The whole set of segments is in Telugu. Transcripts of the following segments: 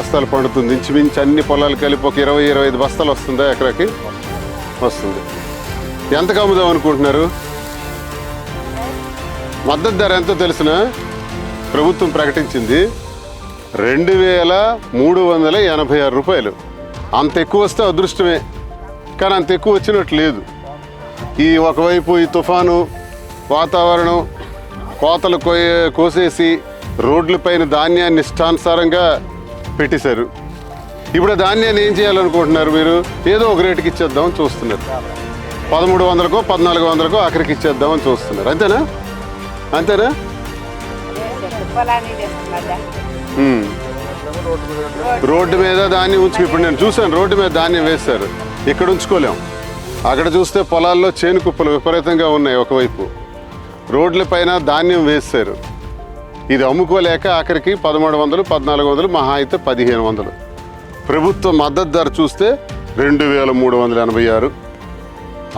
బస్తాలు పండుతుంది. ఇంచుమించు అన్ని పొలాలు కలిపి ఒక ఇరవై ఇరవై ఐదు బస్తాలు వస్తుందా ఎకరాకి? వస్తుంది. ఎంతకు అమ్ముదాం అనుకుంటున్నారు? మద్దతు ధర ఎంతో తెలిసిన? ప్రభుత్వం ప్రకటించింది రెండు వేల మూడు వందల ఎనభై ఆరు రూపాయలు. అంత ఎక్కువ వస్తే అదృష్టమే కానీ అంత ఎక్కువ వచ్చినట్టు లేదు. ఈ ఒకవైపు ఈ తుఫాను వాతావరణం కోతలు కోసేసి రోడ్లపైన ధాన్యాన్ని ఇష్టానుసారంగా పెట్టేశారు. ఇప్పుడు ధాన్యాన్ని ఏం చేయాలనుకుంటున్నారు మీరు? ఏదో ఒక రేటుకి ఇచ్చేద్దామని చూస్తున్నారు. పదమూడు వందలకో పద్నాలుగు వందలకో ఆఖరికి ఇచ్చేద్దామని చూస్తున్నారు. అంతేనా? అంతేనా? రోడ్డు మీద ధాన్యం ఉంచి ఇప్పుడు నేను చూశాను రోడ్డు మీద ధాన్యం వేశారు. ఇక్కడ ఉంచుకోలేం. అక్కడ చూస్తే పొలాల్లో చేను కుప్పలు విపరీతంగా ఉన్నాయి ఒకవైపు. రోడ్ల పైన ధాన్యం వేశారు. ఇది అమ్ముకోలేక ఆఖరికి పదమూడు వందలు పద్నాలుగు వందలు మహా అయితే పదిహేను వందలు. ప్రభుత్వ మద్దతు ధర చూస్తే రెండు వేల మూడు వందల ఎనభై ఆరు.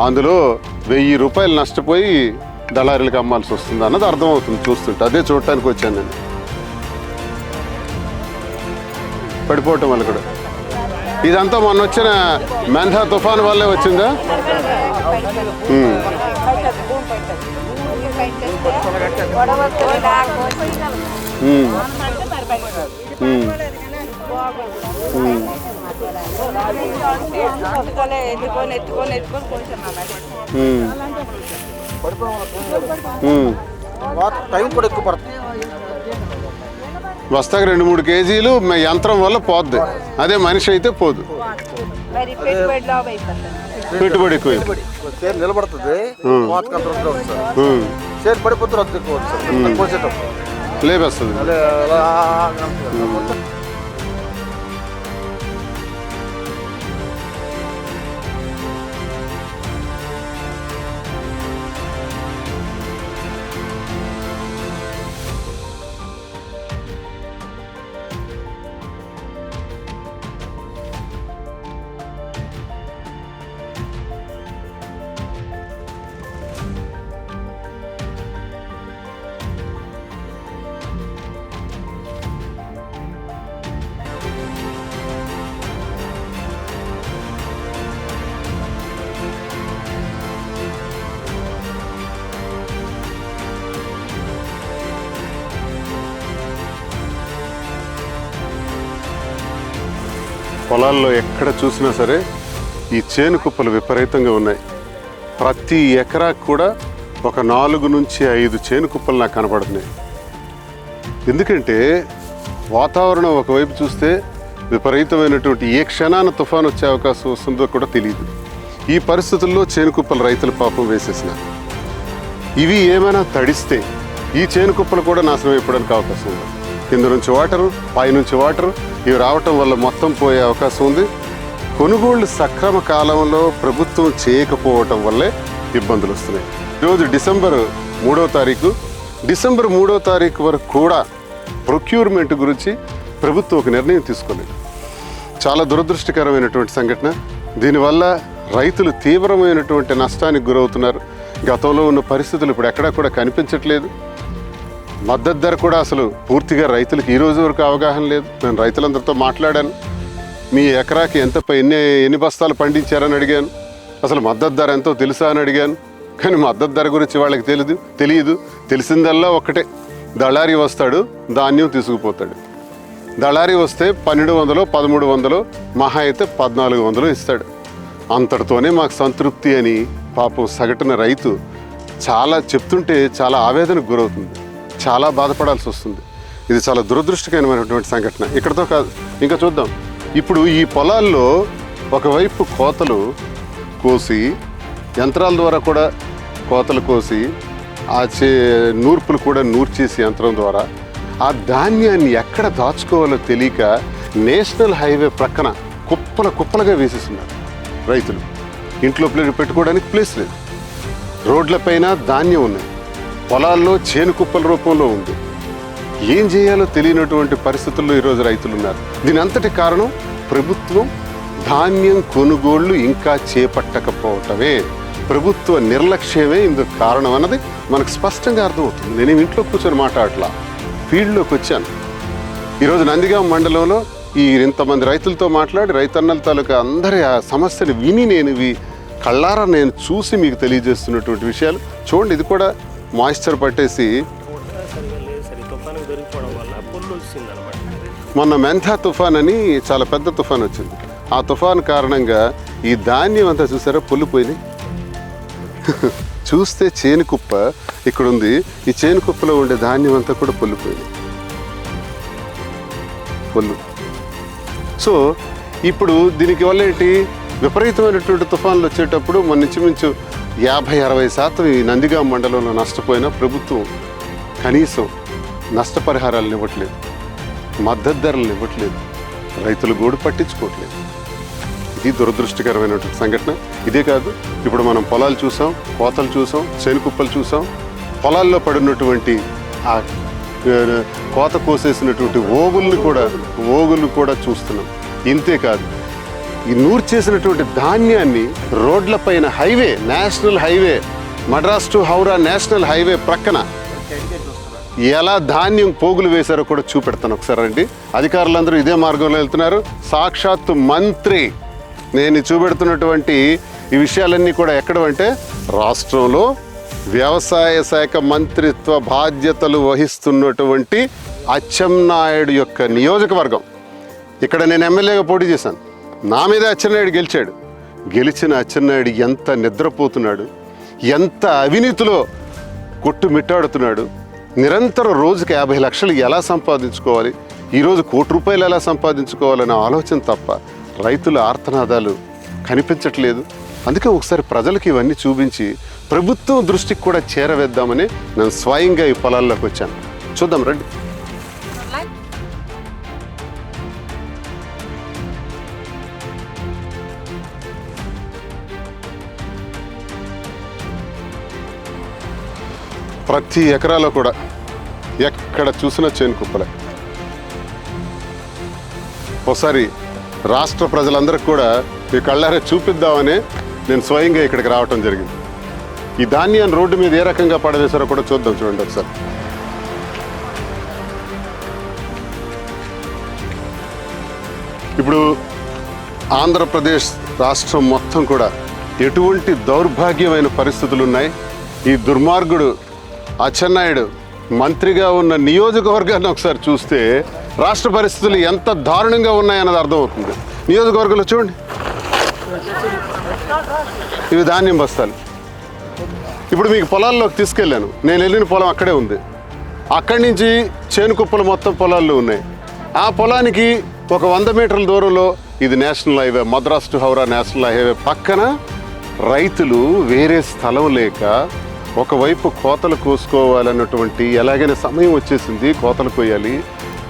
అందులో వెయ్యి రూపాయలు నష్టపోయి దళారీలకు అమ్మాల్సి వస్తుంది అన్నది అర్థమవుతుంది చూస్తుంటే. అదే చూడటానికి వచ్చాను నేను. పడిపోవటం వల్ల కూడా. ఇదంతా మొన్న వచ్చిన మెంధా తుఫాన్ వల్లే వచ్చిందా. ఎత్తుకొని ఎత్తుకొని ఎత్తుకొని కొంచెం టైం కూడా ఎక్కువ పడుతుంది బస్తాకి రెండు మూడు కేజీలు మ- యంత్రం వల్ల పోద్ది. అదే మనిషి అయితే పోదు. పెట్టుబడి ఎక్కువ నిలబడుతుంది. వాటర్ అంత రొద్దు వస్తుంది ఉమ్. చేరు పడిపోతే రొద్దు ఎక్కువ వస్తుంది కోసేటప్పుడు లేపేస్తుంది పొలాల్లో ఎక్కడ చూసినా సరే ఈ చేను కుప్పలు విపరీతంగా ఉన్నాయి. ప్రతి ఎకరాకు కూడా ఒక నాలుగు నుంచి ఐదు చేను కుప్పలు నాకు కనపడుతున్నాయి. ఎందుకంటే వాతావరణం ఒకవైపు చూస్తే విపరీతమైనటువంటి ఏ క్షణాన తుఫాను వచ్చే అవకాశం వస్తుందో కూడా తెలియదు. ఈ పరిస్థితుల్లో చేను కుప్పలు రైతులు పాపం వేసేసిన ఇవి ఏమైనా తడిస్తే ఈ చేను కుప్పలు కూడా నాశనం అయిపోవడానికి అవకాశం ఉంది. కింద నుంచి వాటరు పైనుంచి వాటరు ఇవి రావటం వల్ల మొత్తం పోయే అవకాశం ఉంది. కొనుగోళ్ళు సక్రమ కాలంలో ప్రభుత్వం చేయకపోవటం వల్లే ఇబ్బందులు వస్తున్నాయి. ఈరోజు డిసెంబర్ మూడో తారీఖు. డిసెంబర్ మూడో తారీఖు వరకు కూడా ప్రొక్యూర్మెంట్ గురించి ప్రభుత్వం ఒక నిర్ణయం తీసుకోలేదు. చాలా దురదృష్టకరమైనటువంటి సంఘటన. దీనివల్ల రైతులు తీవ్రమైనటువంటి నష్టానికి గురవుతున్నారు. గతంలో ఉన్న పరిస్థితులు ఇప్పుడు ఎక్కడా కూడా కనిపించట్లేదు. మద్దతు ధర కూడా అసలు పూర్తిగా రైతులకు ఈ రోజు వరకు అవగాహన లేదు. నేను రైతులందరితో మాట్లాడాను. మీ ఎకరాకి ఎంత ఎన్ని ఎన్ని బస్తాలు పండించారని అడిగాను. అసలు మద్దతు ధర ఎంతో తెలుసా అని అడిగాను. కానీ మద్దతు ధర గురించి వాళ్ళకి తెలియదు తెలియదు. తెలిసిందల్లా ఒక్కటే. దళారీ వస్తాడు ధాన్యం తీసుకుపోతాడు. దళారీ వస్తే పన్నెండు వందలు పదమూడు వందలు మహా అయితే పద్నాలుగు వందలు ఇస్తాడు. అంతటితోనే మాకు సంతృప్తి అని పాపం సగటున రైతు చాలా చెప్తుంటే చాలా ఆవేదనకు గురవుతుంది. చాలా బాధపడాల్సి వస్తుంది. ఇది చాలా దురదృష్టకరమైనటువంటి సంఘటన. ఇక్కడతో కాదు ఇంకా చూద్దాం. ఇప్పుడు ఈ పొలాల్లో ఒకవైపు కోతలు కోసి యంత్రాల ద్వారా కూడా కోతలు కోసి ఆ చే నూర్పులు కూడా నూర్చేసి యంత్రం ద్వారా ఆ ధాన్యాన్ని ఎక్కడ దాచుకోవాలో తెలియక నేషనల్ హైవే ప్రక్కన కుప్పల కుప్పలుగా వేసేస్తున్నారు రైతులు. ఇంట్లో ప్లేట్ పెట్టుకోవడానికి ప్లేస్ లేదు. రోడ్లపైన ధాన్యం ఉన్నాయి. పొలాల్లో చేను కుప్పల రూపంలో ఉంది. ఏం చేయాలో తెలియనటువంటి పరిస్థితుల్లో ఈరోజు రైతులు ఉన్నారు దీని అంతటి కారణం ప్రభుత్వం ధాన్యం కొనుగోళ్ళు ఇంకా చేపట్టకపోవటమే. ప్రభుత్వ నిర్లక్ష్యమే ఇందుకు కారణం అన్నది మనకు స్పష్టంగా అర్థమవుతుంది. నేను ఇంట్లో కూర్చొని మాట్లాడట్లా. ఫీల్డ్లోకి వచ్చాను. ఈరోజు నందిగాం మండలంలో ఈ ఇంతమంది రైతులతో మాట్లాడి రైతన్నల తాలూకా అందరి ఆ సమస్యలు విని నేను ఇవి కళ్ళారా నేను చూసి మీకు తెలియజేస్తున్నటువంటి విషయాలు. చూడండి ఇది కూడా మాయిశ్చర్ పట్టేసి మొన్న మెంథా తుఫాన్ అని చాలా పెద్ద తుఫాన్ వచ్చింది. ఆ తుఫాన్ కారణంగా ఈ ధాన్యం అంతా చూసారా? పొల్లిపోయింది చూస్తే చేను కుప్ప ఇక్కడ ఉంది ఈ చేను కుప్పలో ఉండే ధాన్యం అంతా కూడా పొల్లిపోయింది. పొల్లు. సో ఇప్పుడు దీనికి వల్ల ఏంటి? విపరీతమైనటువంటి తుఫాన్లు వచ్చేటప్పుడు మన ఇంచుమించు యాభై అరవై శాతం ఈ నందిగాం మండలంలో నష్టపోయిన ప్రభుత్వం కనీసం నష్టపరిహారాలను ఇవ్వట్లేదు మద్దతు ధరలను ఇవ్వట్లేదు రైతులు గోడు పట్టించుకోవట్లేదు. ఇది దురదృష్టకరమైనటువంటి సంఘటన. ఇదే కాదు ఇప్పుడు మనం పొలాలు చూసాం కోతలు చూసాం శనికుప్పలు చూసాం పొలాల్లో పడినటువంటి ఆ ఆ, కోత కోసేసినటువంటి ఓగుల్ని కూడా ఓగుల్ని కూడా చూస్తున్నాం. ఇంతే కాదు ఈ నూరు చేసినటువంటి ధాన్యాన్ని రోడ్లపైన highway national highway Madras to Howrah national highway ప్రక్కన ఎలా ధాన్యం పోగులు వేశారో కూడా చూపెడతాను ఒకసారి రండి. అధికారులందరూ ఇదే మార్గంలో వెళ్తున్నారు. సాక్షాత్తు మంత్రి నేను చూపెడుతున్నటువంటి ఈ విషయాలన్నీ కూడా ఎక్కడ అంటే రాష్ట్రంలో వ్యవసాయ శాఖ మంత్రిత్వ బాధ్యతలు వహిస్తున్నటువంటి అచ్చెన్నాయుడు యొక్క నియోజకవర్గం. ఇక్కడ నేను ఎమ్మెల్యేగా పోటీ చేశాను. నా మీద అచ్చెన్నాయుడు గెలిచాడు. గెలిచిన అచ్చెన్నాయుడు ఎంత నిద్రపోతున్నాడు ఎంత అవినీతిలో కొట్టుమిట్టాడుతున్నాడు నిరంతరం రోజుకి యాభై లక్షలు ఎలా సంపాదించుకోవాలి ఈరోజు కోటి రూపాయలు ఎలా సంపాదించుకోవాలనే ఆలోచన తప్ప రైతుల ఆర్తనాదాలు కనిపించట్లేదు. అందుకే ఒకసారి ప్రజలకు ఇవన్నీ చూపించి ప్రభుత్వం దృష్టికి కూడా చేరవేద్దామని నేను స్వయంగా ఈ పొలాల్లోకి వచ్చాను. చూద్దాం రండి. ప్రతి ఎకరాలో కూడా ఎక్కడ చూసినా చేను కుప్పలే. ఒకసారి రాష్ట్ర ప్రజలందరికీ కూడా మీ కళ్ళారే చూపిద్దామని నేను స్వయంగా ఇక్కడికి రావటం జరిగింది. ఈ ధాన్యాన్ని రోడ్డు మీద ఏ రకంగా పడవేశారో కూడా చూద్దాం చూడండి ఒకసారి. ఇప్పుడు ఆంధ్రప్రదేశ్ రాష్ట్రం మొత్తం కూడా ఎటువంటి దౌర్భాగ్యమైన పరిస్థితులు ఉన్నాయి ఈ దుర్మార్గుడు అచ్చెన్నాయుడు మంత్రిగా ఉన్న నియోజకవర్గాన్ని ఒకసారి చూస్తే రాష్ట్ర పరిస్థితులు ఎంత దారుణంగా ఉన్నాయన్నది అర్థమవుతుంది. నియోజకవర్గంలో చూడండి. ఇవి ధాన్యం బస్తాలు. ఇప్పుడు మీకు పొలాల్లోకి తీసుకెళ్ళాను. నేను వెళ్ళిన పొలం అక్కడే ఉంది. అక్కడి నుంచి చేను కుప్పలు మొత్తం పొలాల్లో ఉన్నాయి. ఆ పొలానికి ఒక వంద మీటర్ల దూరంలో ఇది national highway Madras to Howrah national highway పక్కన రైతులు వేరే స్థలం లేక ఒకవైపు కోతలు కోసుకోవాలన్నటువంటి ఎలాగైనా సమయం వచ్చేసింది కోతలు కోయాలి.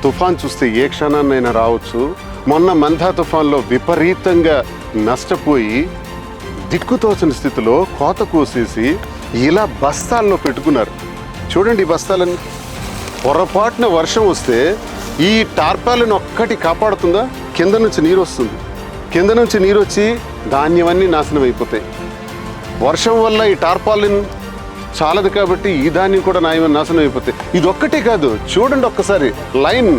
తుఫాన్ చూస్తే ఏ క్షణాన్నైనా రావచ్చు. మొన్న మంథా తుఫాన్లో విపరీతంగా నష్టపోయి దిక్కుతోచని స్థితిలో కోత కోసేసి ఇలా బస్తాల్లో పెట్టుకున్నారు. చూడండి బస్తాలని పొరపాటున వర్షం వస్తే ఈ టార్పాలను ఒక్కటి కాపాడుతుందా? కింద నుంచి నీరు వస్తుంది. కింద నుంచి నీరు వచ్చి ధాన్యమన్నీ నాశనం అయిపోతాయి. వర్షం వల్ల ఈ టార్పాలిన్ చాలదు కాబట్టి ఈ ధాన్యం కూడా నాయమని నాశనం అయిపోతాయి. ఇది ఒక్కటే కాదు చూడండి ఒక్కసారి లైన్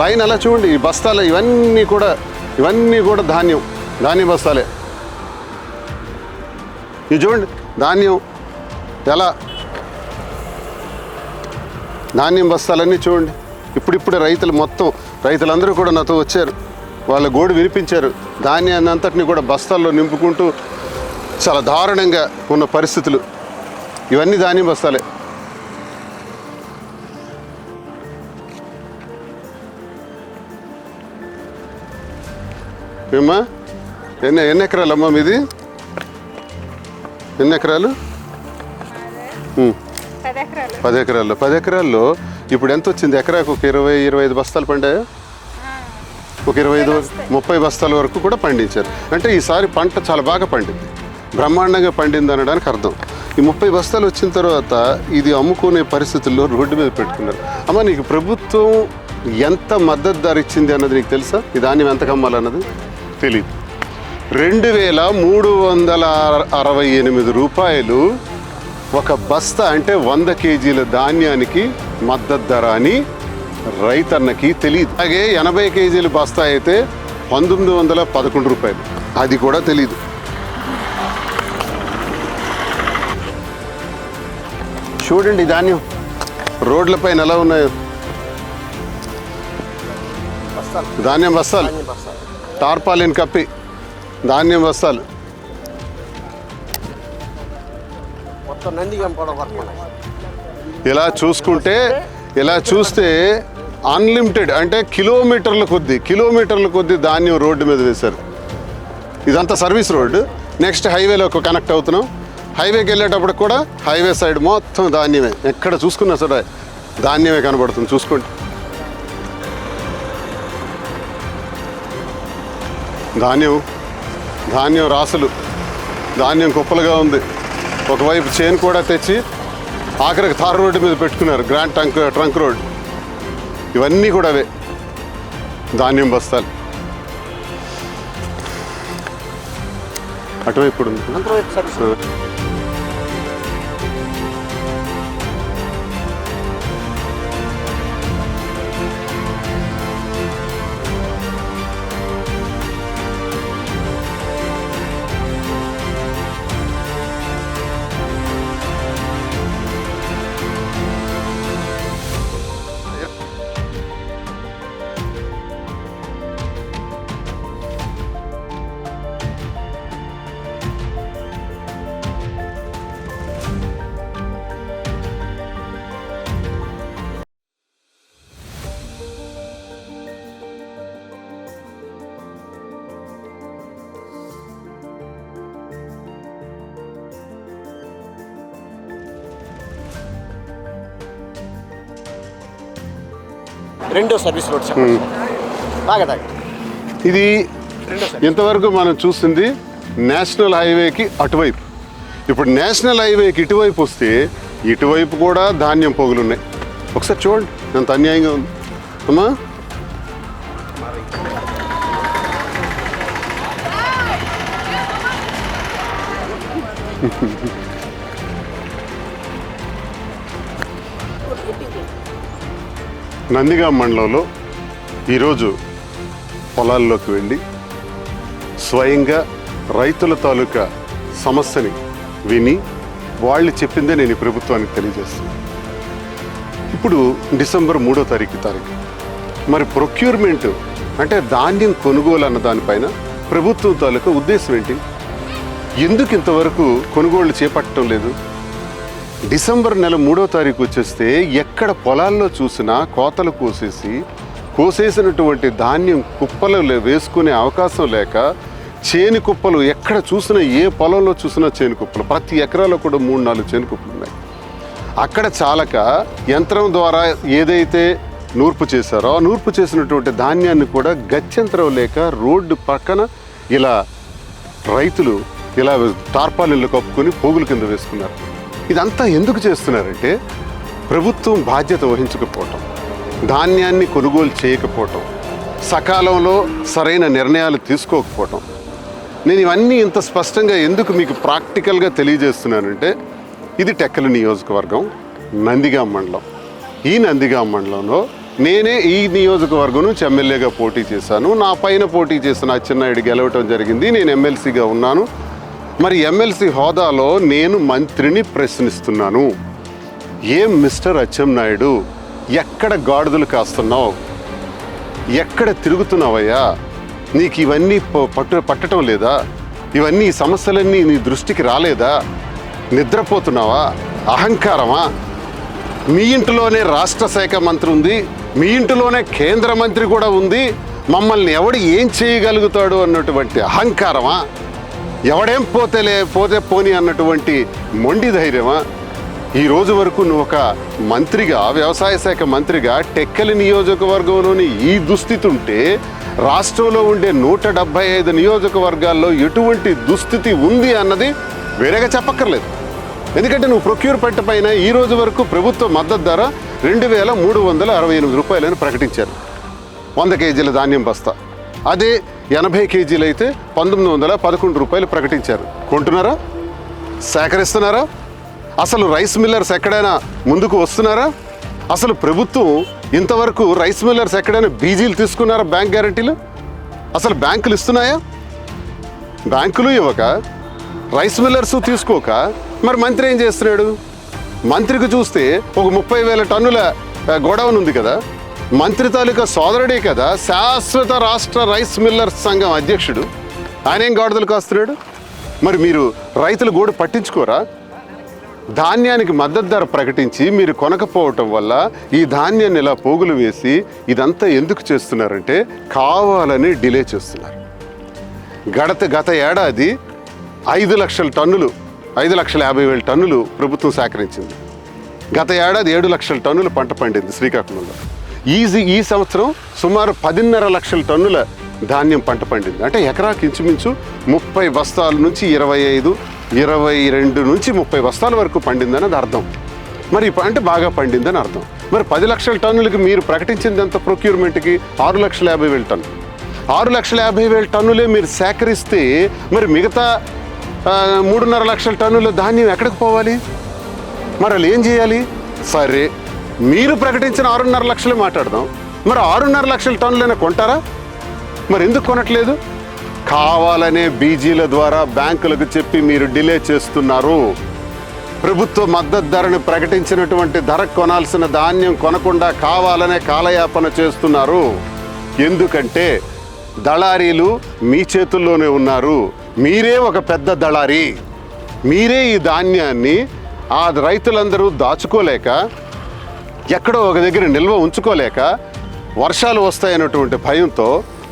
లైన్ అలా చూడండి ఈ బస్తాలు ఇవన్నీ కూడా ఇవన్నీ కూడా ధాన్యం ధాన్య బస్తాలే. ఇది చూడండి ధాన్యం ఎలా? ధాన్యం బస్తాలన్నీ చూడండి ఇప్పుడిప్పుడే రైతులు మొత్తం రైతులందరూ కూడా నాతో వచ్చారు. వాళ్ళ గోడు వినిపించారు. ధాన్యాన్ని అంతటిని కూడా బస్తాల్లో నింపుకుంటూ చాలా దారుణంగా ఉన్న పరిస్థితులు. ఇవన్నీ ధాన్యం బస్తాలే. ఏమ్మా? ఎన్ని ఎన్ని ఎకరాలు అమ్మా మీది? ఎన్ని ఎకరాలు? ఉమ్. పది ఎకరాలు పది ఎకరాల్లో. పది ఎకరాల్లో ఇప్పుడు ఎంత వచ్చింది? ఎకరాకు ఒక ఇరవై ఇరవై ఐదు బస్తాలు పండాయా? ఒక ఇరవై ఐదు ముప్పై బస్తాల. వరకు కూడా పండించారు. అంటే ఈసారి పంట చాలా బాగా పండింది. బ్రహ్మాండంగా పండింది అనడానికి అర్థం. ఈ ముప్పై బస్తాలు వచ్చిన తర్వాత ఇది అమ్ముకునే పరిస్థితుల్లో రోడ్డు మీద పెట్టుకున్నారు. అమ్మ నీకు ప్రభుత్వం ఎంత మద్దతు ధర ఇచ్చింది అన్నది నీకు తెలుసా? ఈ ధాన్యం ఎంత కమ్మాలన్నది? తెలియదు రెండు వేల మూడు వందల అరవై ఎనిమిది రూపాయలు ఒక బస్తా అంటే వంద కేజీల ధాన్యానికి మద్దతు ధర అని రైతన్నకి తెలియదు అలాగే ఎనభై కేజీల బస్తా అయితే పంతొమ్మిది వందల పదకొండు రూపాయలు. అది కూడా తెలియదు చూడండి ధాన్యం. రోడ్లపైన ఎలా ఉన్నాయో. ధాన్యం బస్తాలు టార్పాలిన్ కప్పి. ధాన్యం బస్తాలు ఇలా చూసుకుంటే ఇలా చూస్తే అన్లిమిటెడ్ అంటే కిలోమీటర్ల కొద్దీ కిలోమీటర్ల కొద్దీ ధాన్యం రోడ్డు మీద వేశారు. ఇదంతా సర్వీస్ రోడ్డు నెక్స్ట్ హైవేలో కనెక్ట్ అవుతున్నాం. హైవేకి వెళ్ళేటప్పుడు కూడా హైవే సైడ్ మొత్తం ధాన్యమే. ఎక్కడ చూసుకున్నా సరే ధాన్యమే కనబడుతుంది. చూసుకోండి. ధాన్యం ధాన్యం రాసులు ధాన్యం కుప్పలుగా ఉంది. ఒకవైపు చైన్ కూడా తెచ్చి ఆఖరికి తార్ రోడ్డు మీద పెట్టుకున్నారు. Grand trunk trunk road. ఇవన్నీ కూడా అవే. ధాన్యం బస్తాలు. అటువైపు ఇప్పుడు రెండో సర్వీస్ రోడ్ బాగా తాగండి ఇది ఇంతవరకు మనం చూసింది నేషనల్ హైవేకి అటువైపు. ఇప్పుడు నేషనల్ హైవేకి ఇటువైపు వస్తే ఇటువైపు కూడా ధాన్యం పోగులు ఉన్నాయి ఒకసారి చూడండి ఎంత అన్యాయంగా ఉంది. అమ్మా? నందిగా మండలంలో ఈరోజు పొలాల్లోకి వెళ్ళి స్వయంగా రైతుల తాలూకా సమస్యని విని వాళ్ళు చెప్పిందే నేను ఈ ప్రభుత్వానికి తెలియజేస్తున్నాను. ఇప్పుడు డిసెంబర్ మూడో తారీఖు తారీఖు. మరి ప్రొక్యూర్మెంట్ అంటే ధాన్యం కొనుగోలు అన్న దానిపైన ప్రభుత్వం తాలూకా ఉద్దేశం ఏంటి? ఎందుకు ఇంతవరకు కొనుగోళ్ళు చేపట్టడం లేదు? డిసెంబర్ నెల మూడో తారీఖు వచ్చేస్తే ఎక్కడ పొలాల్లో చూసినా కోతలు కోసేసి కోసేసినటువంటి ధాన్యం కుప్పలు వేసుకునే అవకాశం లేక చేను కుప్పలు ఎక్కడ చూసినా ఏ పొలంలో చూసినా చేను కుప్పలు. ప్రతి ఎకరాలో కూడా మూడు నాలుగు చేను కుప్పలు ఉన్నాయి. అక్కడ చాలక యంత్రం ద్వారా ఏదైతే నూర్పు చేశారో ఆ నూర్పు చేసినటువంటి ధాన్యాన్ని కూడా గత్యంతరం లేక రోడ్డు పక్కన ఇలా రైతులు ఇలా టార్పాలిన్లు కప్పుకొని పోగుల కింద వేసుకున్నారు. ఇదంతా ఎందుకు చేస్తున్నారంటే ప్రభుత్వం బాధ్యత వహించకపోవటం ధాన్యాన్ని కొనుగోలు చేయకపోవటం సకాలంలో సరైన నిర్ణయాలు తీసుకోకపోవటం. నేను ఇవన్నీ ఇంత స్పష్టంగా ఎందుకు మీకు ప్రాక్టికల్గా తెలియజేస్తున్నానంటే ఇది టెక్కల నియోజకవర్గం నందిగాం మండలం. ఈ నందిగాం మండలంలో నేనే ఈ నియోజకవర్గం నుంచి ఎమ్మెల్యేగా పోటీ చేశాను. నా పైన పోటీ చేసిన అచ్చెన్నాయుడు గెలవటం జరిగింది. నేను ఎమ్మెల్సీగా ఉన్నాను. మరి ఎమ్మెల్సీ హోదాలో నేను మంత్రిని ప్రశ్నిస్తున్నాను. ఏం మిస్టర్ అచ్చెన్నాయుడు ఎక్కడ గాడిదలు కాస్తున్నావు? ఎక్కడ తిరుగుతున్నావయ్యా? నీకు ఇవన్నీ ప- పట్టు పట్టడం లేదా? ఇవన్నీ సమస్యలన్నీ నీ దృష్టికి రాలేదా? నిద్రపోతున్నావా? అహంకారమా? మీ ఇంటిలోనే రాష్ట్ర శాఖ మంత్రి ఉంది. మీ ఇంటిలోనే కేంద్ర మంత్రి కూడా ఉంది. మమ్మల్ని ఎవడు ఏం చేయగలుగుతాడు అన్నటువంటి అహంకారమా? ఎవడేం పోతేలే పోతే పోని అన్నటువంటి మొండి ధైర్యమా? ఈ రోజు వరకు నువ్వు ఒక మంత్రిగా వ్యవసాయ శాఖ మంత్రిగా టెక్కలి నియోజకవర్గంలోని ఈ దుస్థితి ఉంటే రాష్ట్రంలో ఉండే నూట డెబ్బై ఐదు నియోజకవర్గాల్లో ఎటువంటి దుస్థితి ఉంది అన్నది వేరేగా చెప్పక్కర్లేదు. ఎందుకంటే నువ్వు ప్రొక్యూర్మెంట్ పైన ఈ రోజు వరకు ప్రభుత్వ మద్దతు ధర రెండు వేల మూడు వందల అరవై ఎనిమిది రూపాయలని ప్రకటించారు. వంద కేజీల ధాన్యం బస్తా. అదే ఎనభై కేజీలు అయితే పంతొమ్మిది వందల పదకొండు రూపాయలు ప్రకటించారు. కొంటున్నారా? సేకరిస్తున్నారా? అసలు రైస్ మిల్లర్స్ ఎక్కడైనా ముందుకు వస్తున్నారా? అసలు ప్రభుత్వం ఇంతవరకు రైస్ మిల్లర్స్ ఎక్కడైనా బీజీలు తీసుకున్నారా బ్యాంక్ గ్యారంటీలు? అసలు బ్యాంకులు ఇస్తున్నాయా? బ్యాంకులు ఇవ్వక రైస్ మిల్లర్స్ తీసుకోక మరి మంత్రి ఏం చేస్తున్నాడు? మంత్రికి చూస్తే ఒక ముప్పై వేల టన్నుల గోడౌన్ ఉంది కదా? మంత్రి తాలూకా సోదరుడే కదా శాశ్వత రాష్ట్ర రైస్ మిల్లర్స్ సంఘం అధ్యక్షుడు. ఆయన ఏం గాడిదలు కాస్తున్నాడు? మరి మీరు రైతుల గోడు పట్టించుకోరా? ధాన్యానికి మద్దతు ధర ప్రకటించి మీరు కొనకపోవటం వల్ల ఈ ధాన్యాన్ని ఇలా పోగులు వేసి ఇదంతా ఎందుకు చేస్తున్నారంటే కావాలని డిలే చేస్తున్నారు. గడత గత ఏడాది ఐదు లక్షల టన్నులు ఐదు లక్షల యాభై వేల టన్నులు ప్రభుత్వం సేకరించింది. గత ఏడాది ఏడు లక్షల టన్నులు పంట పండింది శ్రీకాకుళంలో. ఈజీ ఈ సంవత్సరం సుమారు పదిన్నర లక్షల టన్నుల ధాన్యం పంట పండింది. అంటే ఎకరాకి ఇంచుమించు ముప్పై బస్తాల నుంచి ఇరవై ఐదు ఇరవై రెండు నుంచి ముప్పై బస్తాల వరకు పండిందని అది అర్థం. మరి అంటే బాగా పండిందని అర్థం. మరి పది లక్షల టన్నులకి మీరు ప్రకటించింది ఎంత ప్రొక్యూర్మెంట్కి? ఆరు లక్షల యాభై వేల టన్ను. ఆరు లక్షల యాభై వేల టన్నులే మీరు సేకరిస్తే మరి మిగతా మూడున్నర లక్షల టన్నుల ధాన్యం ఎక్కడికి పోవాలి? మరి వాళ్ళు ఏం చేయాలి? సరే మీరు ప్రకటించిన ఆరున్నర లక్షలే మాట్లాడదాం. మరి ఆరున్నర లక్షల టన్నులైనా కొంటారా? మరి ఎందుకు కొనట్లేదు? కావాలనే బీజీల ద్వారా బ్యాంకులకు చెప్పి మీరు డిలే చేస్తున్నారు. ప్రభుత్వ మద్దతు ధరను ప్రకటించినటువంటి ధర కొనాల్సిన ధాన్యం కొనకుండా కావాలనే కాలయాపన చేస్తున్నారు. ఎందుకంటే దళారీలు మీ చేతుల్లోనే ఉన్నారు. మీరే ఒక పెద్ద దళారీ. మీరే ఈ ధాన్యాన్ని ఆ రైతులందరూ దాచుకోలేక ఎక్కడో ఒక దగ్గర నిల్వ ఉంచుకోలేక వర్షాలు వస్తాయన్నటువంటి భయంతో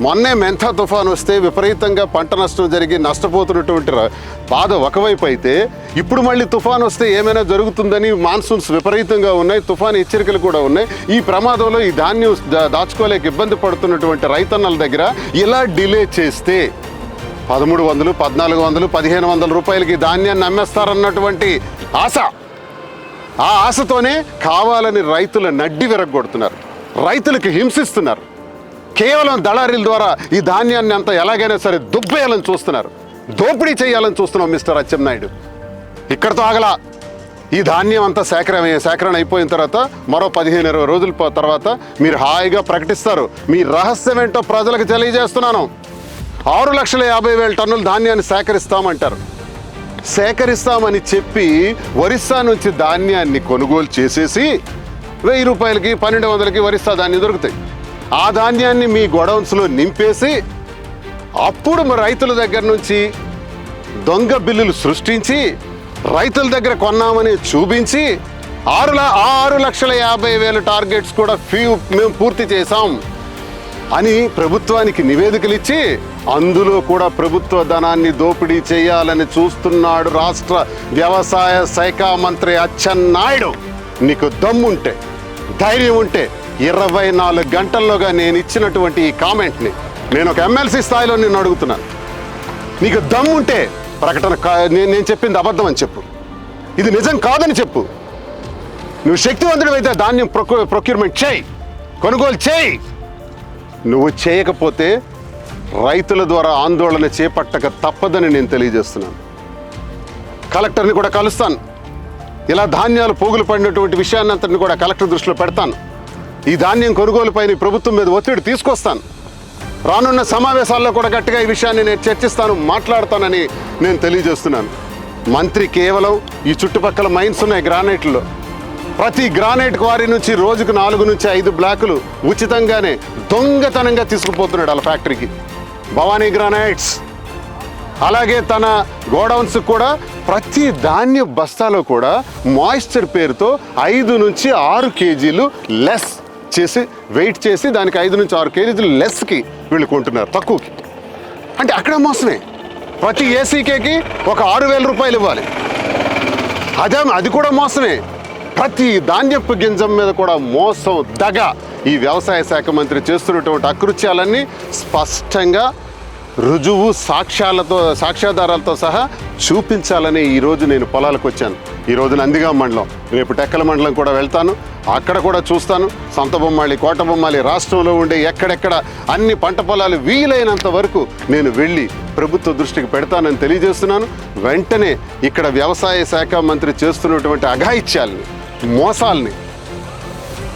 మొన్నే మెంథా తుఫాన్ వస్తే విపరీతంగా పంట నష్టం జరిగి నష్టపోతున్నటువంటి బాధ ఒకవైపు అయితే ఇప్పుడు మళ్ళీ తుఫాన్ వస్తే ఏమైనా జరుగుతుందని మాన్సూన్స్ విపరీతంగా ఉన్నాయి తుఫాన్ హెచ్చరికలు కూడా ఉన్నాయి. ఈ ప్రమాదంలో ఈ ధాన్యం దాచుకోలేక ఇబ్బంది పడుతున్నటువంటి రైతన్నల దగ్గర ఇలా డిలే చేస్తే పదమూడు వందలు పద్నాలుగు వందలు పదిహేను వందల రూపాయలకి ధాన్యాన్ని అమ్మేస్తారన్నటువంటి ఆశ. ఆ ఆశతోనే కావాలని రైతుల నడ్డి విరగొడుతున్నారు రైతులకు హింసిస్తున్నారు. కేవలం దళారీల ద్వారా ఈ ధాన్యాన్ని అంతా ఎలాగైనా సరే దుబ్బేయాలని చూస్తున్నారు. దోపిడీ చేయాలని చూస్తున్నాం మిస్టర్ అచ్చెన్నాయుడు. ఇక్కడతో ఆగలా. ఈ ధాన్యం అంతా సేకరణ సేకరణ అయిపోయిన తర్వాత మరో పదిహేను ఇరవై రోజుల తర్వాత మీరు హాయిగా ప్రకటిస్తారు. మీ రహస్యం ఏంటో ప్రజలకు తెలియజేస్తున్నాను. ఆరు లక్షల యాభై వేల టన్నుల ధాన్యాన్ని సేకరిస్తామంటారు. సేకరిస్తామని చెప్పి ఒరిస్సా నుంచి ధాన్యాన్ని కొనుగోలు చేసేసి వెయ్యి రూపాయలకి పన్నెండు వందలకి ఒరిస్సా ధాన్యం దొరుకుతాయి. ఆ ధాన్యాన్ని మీ గొడౌన్స్లో నింపేసి అప్పుడు మరి రైతుల దగ్గర నుంచి దొంగ బిల్లులు సృష్టించి రైతుల దగ్గర కొన్నామని చూపించి ఆరు ఆరు లక్షల యాభై వేల టార్గెట్స్ కూడా ఫీ మేము పూర్తి చేశాం. అని ప్రభుత్వానికి నివేదికలు ఇచ్చి అందులో కూడా ప్రభుత్వ ధనాన్ని దోపిడీ చేయాలని చూస్తున్నాడు రాష్ట్ర వ్యవసాయ శాఖ మంత్రి అచ్చెన్నాయుడు నీకు దమ్ముంటే ధైర్యం ఉంటే ఇరవై నాలుగు గంటల్లోగా నేను ఇచ్చినటువంటి ఈ కామెంట్ని నేను ఒక ఎమ్మెల్సీ స్థాయిలో నేను అడుగుతున్నాను. నీకు దమ్ముంటే ప్రకటన కా- నేను నేను చెప్పింది అబద్ధం అని చెప్పు. ఇది నిజం కాదని చెప్పు. నువ్వు శక్తివంతుడు అయితే ధాన్యం ప్రొక్యూ ప్రొక్యూర్మెంట్ చేయి కొనుగోలు చేయి. నువ్వు చేయకపోతే రైతుల ద్వారా ఆందోళన చేపట్టక తప్పదని నేను తెలియజేస్తున్నాను. కలెక్టర్ని కూడా కలుస్తాను. ఇలా ధాన్యాలు పోగులు పడినటువంటి విషయాన్ని అంతటిని కూడా కలెక్టర్ దృష్టిలో పెడతాను. ఈ ధాన్యం కొనుగోలుపైన ప్రభుత్వం మీద ఒత్తిడి తీసుకొస్తాను. రానున్న సమావేశాల్లో కూడా గట్టిగా ఈ విషయాన్ని నేను చర్చిస్తాను మాట్లాడతానని నేను తెలియజేస్తున్నాను. మంత్రి కేవలం ఈ చుట్టుపక్కల మైన్స్ ఉన్నాయి గ్రానైట్లో ప్రతి గ్రానైట్ క్వారీ నుంచి రోజుకు నాలుగు నుంచి ఐదు బ్లాకులు ఉచితంగానే దొంగతనంగా తీసుకుపోతున్నాడు వాళ్ళ ఫ్యాక్టరీకి. భవానీ గ్రానైట్స్. అలాగే తన గోడౌన్స్ కూడా ప్రతి ధాన్య బస్తాలో కూడా మాయిశ్చర్ పేరుతో ఐదు నుంచి ఆరు కేజీలు లెస్ చేసి వెయిట్ చేసి దానికి ఐదు నుంచి ఆరు కేజీలు లెస్కి వీళ్ళు కొంటున్నారు తక్కువకి. అంటే అక్కడ మోసమే. ప్రతి ఏసీకేకి ఒక ఆరు వేల రూపాయలు ఇవ్వాలి. అదే అది కూడా మోసమే. ప్రతి ధాన్యపు గింజం మీద కూడా మోసం దగ ఈ వ్యవసాయ శాఖ మంత్రి చేస్తున్నటువంటి అకృత్యాలన్నీ స్పష్టంగా రుజువు సాక్ష్యాలతో సాక్ష్యాధారాలతో సహా చూపించాలని ఈరోజు నేను పొలాలకు వచ్చాను. ఈరోజు నందిగా మండలం. రేపు టెక్కల మండలం కూడా వెళ్తాను. అక్కడ కూడా చూస్తాను. సొంత బొమ్మాళి కోట బొమ్మాళి రాష్ట్రంలో ఉండే ఎక్కడెక్కడ అన్ని పంట పొలాలు వీలైనంత వరకు నేను వెళ్ళి ప్రభుత్వ దృష్టికి పెడతానని తెలియజేస్తున్నాను. వెంటనే ఇక్కడ వ్యవసాయ శాఖ మంత్రి చేస్తున్నటువంటి అఘాయిత్యాలని మోసాల్ని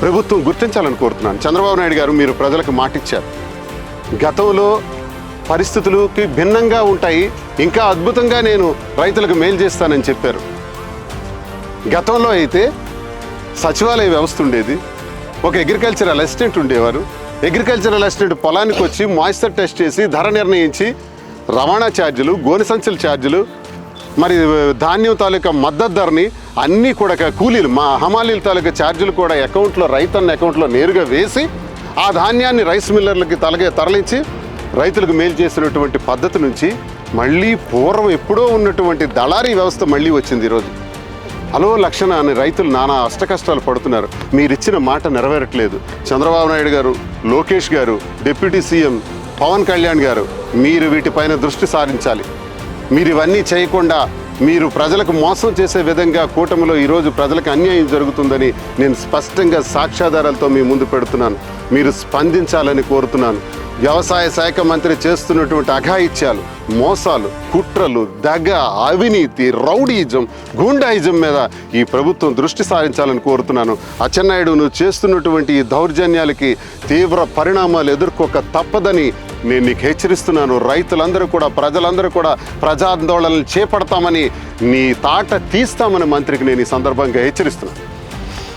ప్రభుత్వం గుర్తించాలని కోరుతున్నాను. చంద్రబాబు నాయుడు గారు మీరు ప్రజలకు మాటిచ్చారు. గతంలో పరిస్థితులకి భిన్నంగా ఉంటాయి. ఇంకా అద్భుతంగా నేను రైతులకు మేలు చేస్తానని చెప్పారు. గతంలో అయితే సచివాలయ వ్యవస్థ ఉండేది. ఒక అగ్రికల్చరల్ అసిస్టెంట్ ఉండేవారు. అగ్రికల్చరల్ అసిస్టెంట్ పొలానికి వచ్చి మాయిశ్చర్ టెస్ట్ చేసి ధర నిర్ణయించి రవాణా ఛార్జీలు గోనె సంచుల ఛార్జీలు మరి ధాన్యం తాలూకా మద్దతు ధరని అన్నీ కూడా కూలీలు మా హమాలీల తాలూకా ఛార్జీలు కూడా అకౌంట్లో రైతన్న అకౌంట్లో నేరుగా వేసి ఆ ధాన్యాన్ని రైస్ మిల్లర్లకి తలగే తరలించి రైతులకు మేలు చేసినటువంటి పద్ధతి నుంచి మళ్ళీ పూర్వం ఎప్పుడో ఉన్నటువంటి దళారీ వ్యవస్థ మళ్ళీ వచ్చింది ఈరోజు. హలో లక్షణ అని రైతులు నానా అష్టకష్టాలు పడుతున్నారు. మీరు ఇచ్చిన మాట నెరవేరట్లేదు. చంద్రబాబు నాయుడు గారు లోకేష్ గారు డిప్యూటీ సీఎం పవన్ కళ్యాణ్ గారు మీరు వీటిపైన దృష్టి సారించాలి. మీరు ఇవన్నీ చేయకుండా మీరు ప్రజలకు మోసం చేసే విధంగా కూటమిలో ఈరోజు ప్రజలకు అన్యాయం జరుగుతుందని నేను స్పష్టంగా సాక్ష్యాధారాలతో మీ ముందు పెడుతున్నాను. మీరు స్పందించాలని కోరుతున్నాను. వ్యవసాయ శాఖ మంత్రి చేస్తున్నటువంటి అఘాయిత్యాలు మోసాలు కుట్రలు దగ అవినీతి రౌడీజం గూండాయిజం మీద ఈ ప్రభుత్వం దృష్టి సారించాలని కోరుతున్నాను. అచ్చెన్నాయుడు నువ్వు చేస్తున్నటువంటి ఈ దౌర్జన్యాలకి తీవ్ర పరిణామాలు ఎదుర్కోక తప్పదని నేను నీకు హెచ్చరిస్తున్నాను. రైతులందరూ కూడా ప్రజలందరూ కూడా ప్రజాందోళనలు చేపడతామని నీ తాట తీస్తామని మంత్రికి నేను ఈ సందర్భంగా హెచ్చరిస్తున్నాను.